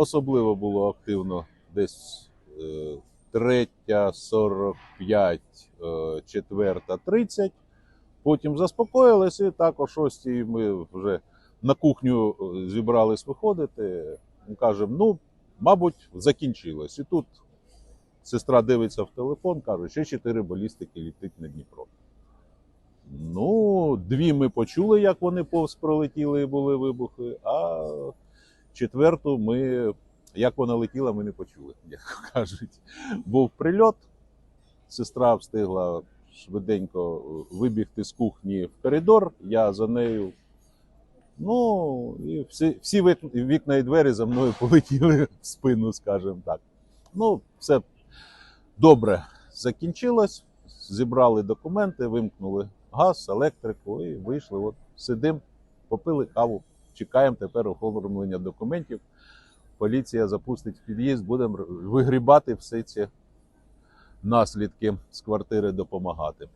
Особливо було активно десь е, третя, 45, е, четверта, 30. Потім заспокоїлися, і так о 6 ми вже на кухню е, зібрались виходити. Кажемо, ну, мабуть, закінчилось. І тут сестра дивиться в телефон, каже, ще чотири балістики літить на Дніпро. Ну, дві ми почули, як вони повз пролетіли і були вибухи, а четверту ми, як вона летіла, ми не почули, як кажуть. Був прильот, сестра встигла швиденько вибігти з кухні в коридор, я за нею. Ну, і всі, всі вікна і двері за мною полетіли в спину, скажімо так. Ну, все добре закінчилось. Зібрали документи, вимкнули газ, електрику і вийшли. От сидимо, попили каву, чекаємо тепер оформлення документів. Поліція запустить під'їзд, будемо вигрібати всі ці наслідки з квартири допомагати.